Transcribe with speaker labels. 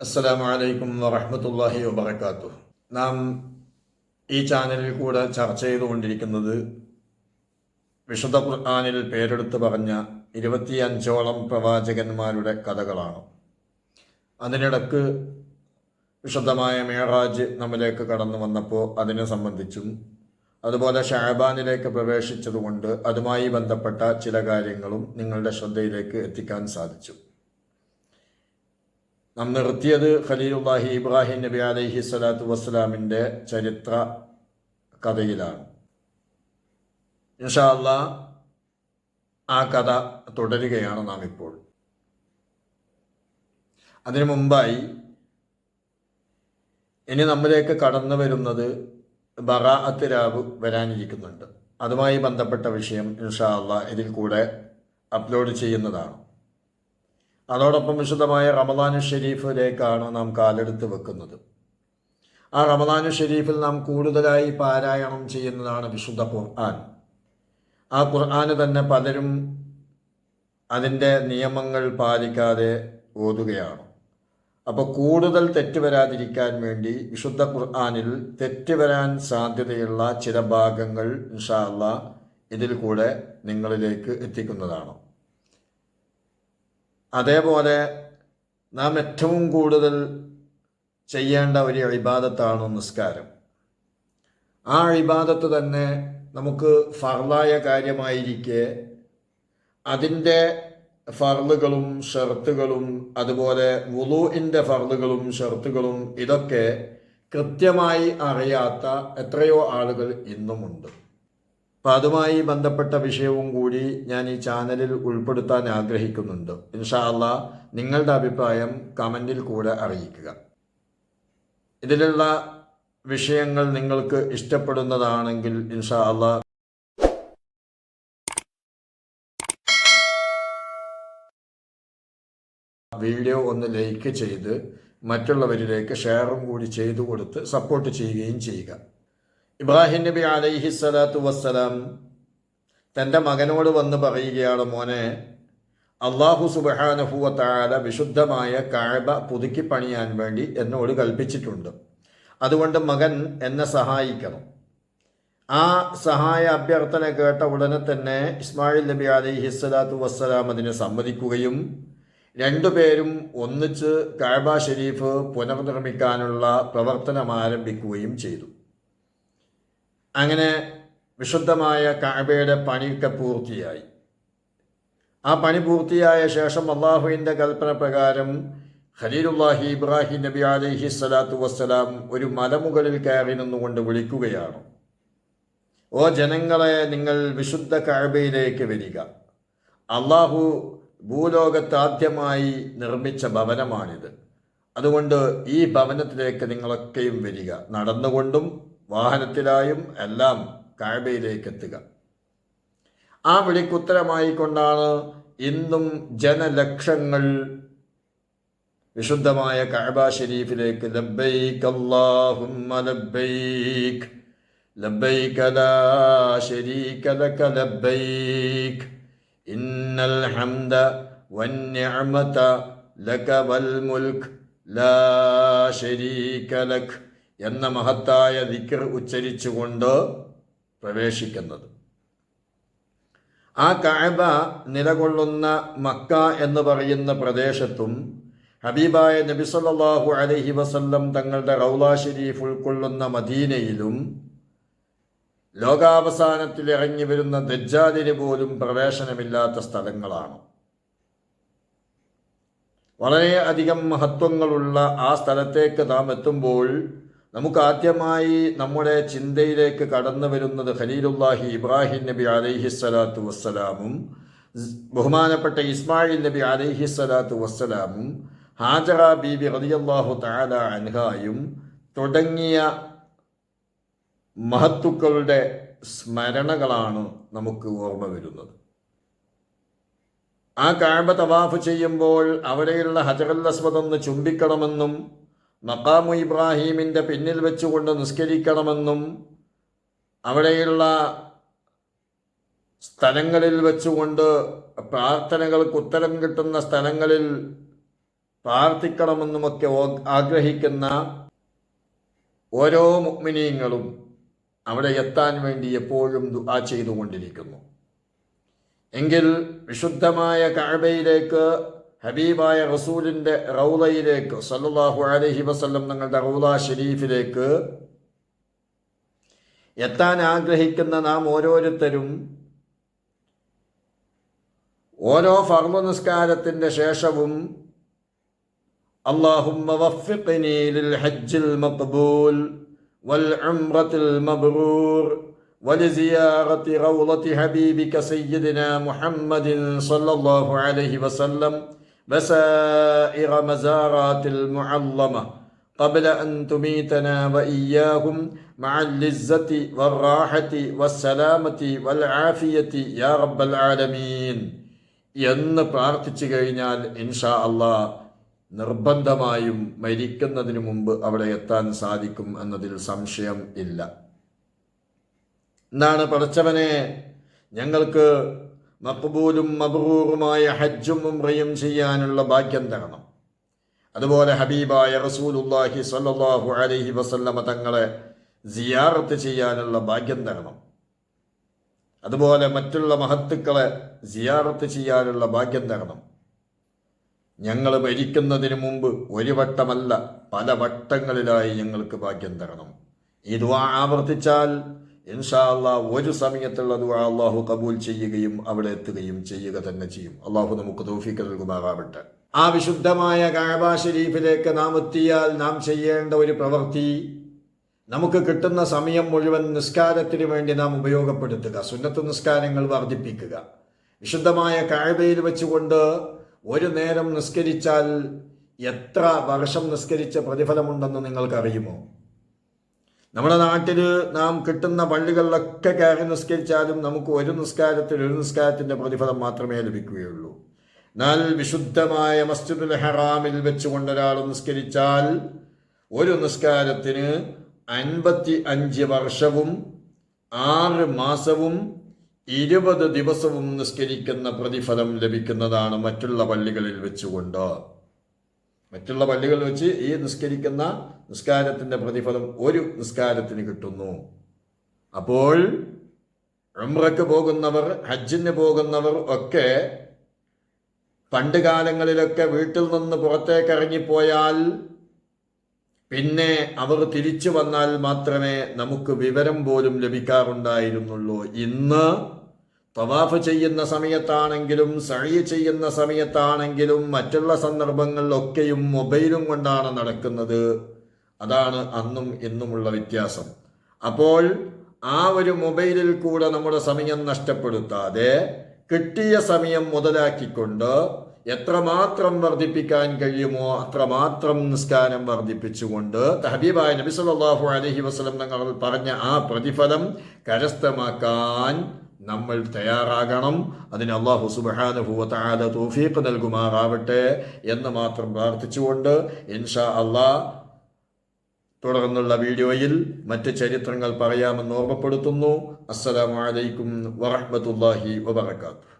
Speaker 1: അസ്സലാമു അലൈക്കും വറഹ്മത്തുള്ളാഹി വബറകാതുഹു നാം ഈ ചാനലിൽ കൂടെ ചർച്ച ചെയ്തുകൊണ്ടിരിക്കുന്നത് വിശുദ്ധ ഖുർആാനിൽ പേരെടുത്ത് പറഞ്ഞ ഇരുപത്തിയഞ്ചോളം പ്രവാചകന്മാരുടെ കഥകളാണ്. അതിനിടക്ക് വിശുദ്ധമായ മേറാജ് നമ്മിലേക്ക് കടന്നു വന്നപ്പോൾ അതിനെ സംബന്ധിച്ചും അതുപോലെ ഷാബാനിലേക്ക് പ്രവേശിച്ചതുകൊണ്ട് അതുമായി ബന്ധപ്പെട്ട ചില കാര്യങ്ങളും നിങ്ങളുടെ ശ്രദ്ധയിലേക്ക് എത്തിക്കാൻ സാധിച്ചു. നാം നിർത്തിയത് ഖലീലുല്ലാഹി ഇബ്രാഹിം നബി അലൈഹി സ്വലാത്തു വസ്സലാമിന്റെ ചരിത്ര കഥയിലാണ്. ഇൻഷാല്ല ആ കഥ തുടരുകയാണ് നാം ഇപ്പോൾ. അതിനു മുമ്പായി ഇനി നമ്മിലേക്ക് കടന്നു വരുന്നത് ബറാഅത്ത് രാവ് വരാനിരിക്കുന്നുണ്ട്. അതുമായി ബന്ധപ്പെട്ട വിഷയം ഇൻഷാ അല്ലാ ഇതിൽ കൂടെ അപ്ലോഡ് ചെയ്യുന്നതാണ്. അതോടൊപ്പം വിശുദ്ധമായ റമദാനു ഷെരീഫിലേക്കാണ് നാം കാലെടുത്ത് വെക്കുന്നത്. ആ റമദാനു ഷെരീഫിൽ നാം കൂടുതലായി പാരായണം ചെയ്യുന്നതാണ് വിശുദ്ധ ഖുർആൻ. ആ ഖുർആന് തന്നെ പലരും അതിന്റെ നിയമങ്ങൾ പാലിക്കാതെ ഓതുകയാണ്. അപ്പോൾ കൂടുതൽ തെറ്റ് വരാതിരിക്കാൻ വേണ്ടി വിശുദ്ധ ഖുർആാനിൽ തെറ്റ് വരാൻ സാധ്യതയുള്ള ചില ഭാഗങ്ങൾ ഇൻഷാല്ല ഇതിൽ കൂടെ നിങ്ങളിലേക്ക് എത്തിക്കുന്നതാണ്. അതേപോലെ നാം ഏറ്റവും കൂടുതൽ ചെയ്യേണ്ട ഒരു അഴിബാദത്താണ് നിസ്കാരം. ആ അഴിബാദത്ത് തന്നെ നമുക്ക് ഫർലായ കാര്യമായിരിക്കെ അതിന്റെ ഫർളുകളും ഷർത്തുകളും അതുപോലെ വുളുവിന്റെ ഫർളുകളും ഷർത്തുകളും ഇതൊക്കെ കൃത്യമായി അറിയാത്ത എത്രയോ ആളുകൾ ഇന്നുമുണ്ട്. അപ്പം അതുമായി ബന്ധപ്പെട്ട വിഷയവും കൂടി ഞാൻ ഈ ചാനലിൽ ഉൾപ്പെടുത്താൻ ആഗ്രഹിക്കുന്നുണ്ട്. ഇൻഷാ അല്ലാ നിങ്ങളുടെ അഭിപ്രായം കമന്റിൽ കൂടെ അറിയിക്കുക. ഇതിലുള്ള വിഷയങ്ങൾ നിങ്ങൾക്ക് ഇഷ്ടപ്പെടുന്നതാണെങ്കിൽ ഇൻഷാ അല്ലാ വീഡിയോ ഒന്ന് ലൈക്ക് ചെയ്ത് മറ്റുള്ളവരിലേക്ക് ഷെയറും കൂടി ചെയ്തു കൊടുത്ത് സപ്പോർട്ട് ചെയ്യുകയും ചെയ്യുക. ഇബ്രാഹിം നബി അലൈഹി സ്വലാത്തു വസ്സലാം തന്റെ മകനോട് വന്ന് പറയുകയാണ് മോനെ അള്ളാഹു സുബഹാനഹുവത്താല വിശുദ്ധമായ കാഴ്ബ പുതുക്കി പണിയാൻ വേണ്ടി എന്നോട് കൽപ്പിച്ചിട്ടുണ്ട്. അതുകൊണ്ട് മകൻ എന്നെ സഹായിക്കണം. ആ സഹായ അഭ്യർത്ഥന കേട്ട ഉടനെ തന്നെ ഇസ്മായിൽ നബി അലൈഹി സ്വലാത്തു വസ്സലാം അതിനെ സമ്മതിക്കുകയും രണ്ടുപേരും ഒന്നിച്ച് കാഴ്ബ ഷെരീഫ് പുനർനിർമ്മിക്കാനുള്ള പ്രവർത്തനം ആരംഭിക്കുകയും ചെയ്തു. അങ്ങനെ വിശുദ്ധമായ കാബയുടെ പണിയൊക്കെ പൂർത്തിയായി. ആ പണി പൂർത്തിയായ ശേഷം അള്ളാഹുവിന്റെ കൽപ്പന പ്രകാരം ഖലീലുല്ലാഹി ഇബ്രാഹിം നബി അലൈഹി സ്വലാത്തു വസ്സലാം ഒരു മലമുകളിൽ കയറി നിന്നുകൊണ്ട് വിളിക്കുകയാണ്. ഓ ജനങ്ങളെ നിങ്ങൾ വിശുദ്ധ കാബയിലേക്ക് വരിക. അള്ളാഹു ഭൂലോകത്ത് ആദ്യമായി നിർമ്മിച്ച ഭവനമാണിത്. അതുകൊണ്ട് ഈ ഭവനത്തിലേക്ക് നിങ്ങളൊക്കെയും വരിക. നടന്നുകൊണ്ടും വാഹനത്തിലായും എല്ലാം കായബയിലേക്ക് എത്തുക ആ വിളിക്കുത്തരമായി കൊണ്ടാണ് ഇന്നും ജനലക്ഷങ്ങൾ വിശുദ്ധമായ കഅബ ഷരീഫിലേക്ക് ലബ്ബൈക് അല്ലാഹുമ്മ ലബ്ബൈക് ലബ്ബൈക ലാ ശരീക ലക ലബ്ബൈക് ഇന്നൽ ഹംദ വന്നിഅമത ലക വൽ മുൽക്ക് ലാ ശരീക ലക്. എന്ന മഹത്തായ ദിക്കർ ഉച്ചരിച്ചുകൊണ്ട് പ്രവേശിക്കുന്നത്. ആ കായബ നിലകൊള്ളുന്ന മക്ക എന്ന് പറയുന്ന പ്രദേശത്തും ഹബീബായ നബി സല്ലല്ലാഹു അലൈഹി വസല്ലം തങ്ങളുടെ റൗല ഷെരീഫ് ഉൾക്കൊള്ളുന്ന മദീനയിലും ലോകാവസാനത്തിൽ ഇറങ്ങി വരുന്ന ദജ്ജാലിന് പോലും പ്രവേശനമില്ലാത്ത സ്ഥലങ്ങളാണ്. വളരെ അധികം മഹത്വങ്ങളുള്ള ആ സ്ഥലത്തേക്ക് നാം എത്തുമ്പോൾ നമുക്ക് ആദ്യമായി നമ്മുടെ ചിന്തയിലേക്ക് കടന്നു വരുന്നത് ഖലീലുല്ലാഹി ഇബ്രാഹിം നബി അലൈഹി സ്വലാത്തു വസ്സലാമും ബഹുമാനപ്പെട്ട ഇസ്മായിൽ നബി അലൈഹി സ്വലാത്തു വസ്സലാമും ഹാജറ ബീബി റളിയല്ലാഹു താല അൻഹായും തുടങ്ങിയ മഹത്തുക്കളുടെ സ്മരണകളാണ് നമുക്ക് ഓർമ്മ വരുന്നത്. ആ കാഴ്ബ തവാഫ് ചെയ്യുമ്പോൾ അവിടെയുള്ള ഹജറല്ലസ്വതെന്ന് ചുംബിക്കണമെന്നും മക്കാമു ഇബ്രാഹീമിന്റെ പിന്നിൽ വെച്ചുകൊണ്ട് നിസ്കരിക്കണമെന്നും അവിടെയുള്ള സ്ഥലങ്ങളിൽ വെച്ചുകൊണ്ട് പ്രാർത്ഥനകൾക്ക് ഉത്തരം കിട്ടുന്ന സ്ഥലങ്ങളിൽ പ്രാർത്ഥിക്കണമെന്നുമൊക്കെ ആഗ്രഹിക്കുന്ന ഓരോ മുഗ്മിനീങ്ങളും അവിടെ എത്താൻ വേണ്ടി എപ്പോഴും ദുആ ചെയ്തുകൊണ്ടിരിക്കുന്നു. എങ്കിൽ വിശുദ്ധമായ കഅബയിലേക്ക് ഹബീബായ റസൂലിൻ്റെ റൗലയിലേക്ക് സല്ലല്ലാഹു അലൈഹി വസല്ലം തങ്ങളുടെ റൗല ഷരീഫിലേക്ക് എത്താൻ ആഗ്രഹിക്കുന്ന നാം ഓരോരുത്തരും ഓരോ ഫർമ നിസ്കാരത്തിൻ്റെ ശേഷവും اللهم وفقني للحج المقبول والعمرة المبرور ولزيارة روضة حبيبك سيدنا محمد صلى الله عليه وسلم وسائر مزارات المعظمة قبل أن تميتنا وإياهم مع اللذة والراحة والسلامة والعافية يا رب العالمين എന്ന് പ്രാർത്ഥിച്ചു കഴിഞ്ഞാൽ ഇൻഷാ അള്ളാ നിർബന്ധമായും മരിക്കുന്നതിന് മുമ്പ് അവിടെ എത്താൻ സാധിക്കും എന്നതിൽ സംശയം ഇല്ല എന്താണ് പടച്ചവനെ ഞങ്ങൾക്ക് മക്ബൂലും മബ്രൂറുമായ ഹജ്ജും ഉംറയും ചെയ്യാനുള്ള ഭാഗ്യം തരണം. അതുപോലെ ഹബീബായ റസൂലുല്ലാഹി സ്വല്ലല്ലാഹു അലൈഹി വസല്ലമ തങ്ങളെ സിയാറത്ത് ചെയ്യാനുള്ള ഭാഗ്യം തരണം. അതുപോലെ മറ്റുള്ള മഹത്തുക്കളെ സിയാറത്ത് ചെയ്യാനുള്ള ഭാഗ്യം തരണം. ഞങ്ങൾ മരിക്കുന്നതിന് മുമ്പ് ഒരു വട്ടമല്ല പല വട്ടങ്ങളിലായി ഞങ്ങൾക്ക് ഭാഗ്യം തരണം. ഇത് ആവർത്തിച്ചാൽ ഇൻഷാ അള്ളാ ഒരു സമയത്തുള്ള ദുആ അള്ളാഹു കബൂൽ ചെയ്യുകയും അവിടെ എത്തുകയും ചെയ്യുക തന്നെ ചെയ്യും. അള്ളാഹു നമുക്ക് തോഫിക്ക് നൽകുമാറാവട്ടെ. ആ വിശുദ്ധമായ കാബ ഷരീഫിലേക്ക് നാം എത്തിയാൽ നാം ചെയ്യേണ്ട ഒരു പ്രവൃത്തി നമുക്ക് കിട്ടുന്ന സമയം മുഴുവൻ നിസ്കാരത്തിന് വേണ്ടി നാം ഉപയോഗപ്പെടുത്തുക സുന്നത്ത് നിസ്കാരങ്ങൾ വർദ്ധിപ്പിക്കുക. വിശുദ്ധമായ കാഴ്വയിൽ വെച്ചുകൊണ്ട് ഒരു നേരം നിസ്കരിച്ചാൽ എത്ര വർഷം നിസ്കരിച്ച പ്രതിഫലമുണ്ടെന്ന് നിങ്ങൾക്കറിയുമോ? നമ്മുടെ നാട്ടിൽ നാം കിട്ടുന്ന പള്ളികളിലൊക്കെ കയറി നിസ്കരിച്ചാലും നമുക്ക് ഒരു നിസ്കാരത്തിൽ ഒരു നിസ്കാരത്തിന്റെ പ്രതിഫലം മാത്രമേ ലഭിക്കുകയുള്ളൂ. എന്നാൽ വിശുദ്ധമായ മസ്ജിദുൽ ഹറാമിൽ വെച്ചുകൊണ്ട് ഒരാൾ നിസ്കരിച്ചാൽ ഒരു നിസ്കാരത്തിന് അൻപത്തി അഞ്ച് വർഷവും ആറ് മാസവും ഇരുപത് ദിവസവും നിസ്കരിക്കുന്ന പ്രതിഫലം ലഭിക്കുന്നതാണ് മറ്റുള്ള പള്ളികളിൽ വെച്ചുകൊണ്ട്. മറ്റുള്ള പള്ളികൾ വെച്ച് ഈ നിസ്കരിക്കുന്ന നിസ്കാരത്തിന്റെ പ്രതിഫലം ഒരു നിസ്കാരത്തിന് കിട്ടുന്നു. അപ്പോൾ റംറക്ക് പോകുന്നവർ ഹജ്ജിന് പോകുന്നവർ ഒക്കെ പണ്ട് കാലങ്ങളിലൊക്കെ വീട്ടിൽ നിന്ന് പുറത്തേക്ക് ഇറങ്ങിപ്പോയാൽ പിന്നെ അവർ തിരിച്ചു വന്നാൽ മാത്രമേ നമുക്ക് വിവരം പോലും ലഭിക്കാറുണ്ടായിരുന്നുള്ളൂ. ഇന്ന് തവാഫ് ചെയ്യുന്ന സമയത്താണെങ്കിലും സഴി ചെയ്യുന്ന സമയത്താണെങ്കിലും മറ്റുള്ള സന്ദർഭങ്ങളിലൊക്കെയും മൊബൈലും കൊണ്ടാണ് നടക്കുന്നത്. അതാണ് അന്നും ഇന്നുമുള്ള വ്യത്യാസം. അപ്പോൾ ആ ഒരു മൊബൈലിൽ കൂടെ നമ്മുടെ സമയം നഷ്ടപ്പെടുത്താതെ കിട്ടിയ സമയം മുതലാക്കിക്കൊണ്ട് എത്രമാത്രം വർദ്ധിപ്പിക്കാൻ കഴിയുമോ അത്രമാത്രം നിസ്കാരം വർദ്ധിപ്പിച്ചുകൊണ്ട് ഹബീബായ നബി സല്ലല്ലാഹു അലൈഹി വസല്ലം തങ്ങൾ പറഞ്ഞ ആ പ്രതിഫലം കരസ്ഥമാക്കാൻ നമ്മൾ തയ്യാറാകണം. അതിന് അള്ളാഹു സുബ്ഹാനഹു തോഫീക്ക് നൽകുമാറാവട്ടെ എന്ന് മാത്രം പ്രാർത്ഥിച്ചുകൊണ്ട് ഇൻഷാ അള്ളാ തുടർന്നുള്ള വീഡിയോയിൽ മറ്റ് ചരിത്രങ്ങൾ പറയാമെന്ന് ഓർമ്മപ്പെടുത്തുന്നു. അസ്സലാമു അലൈക്കും വറഹ്മത്തുള്ളാഹി വബറകാതുഹു.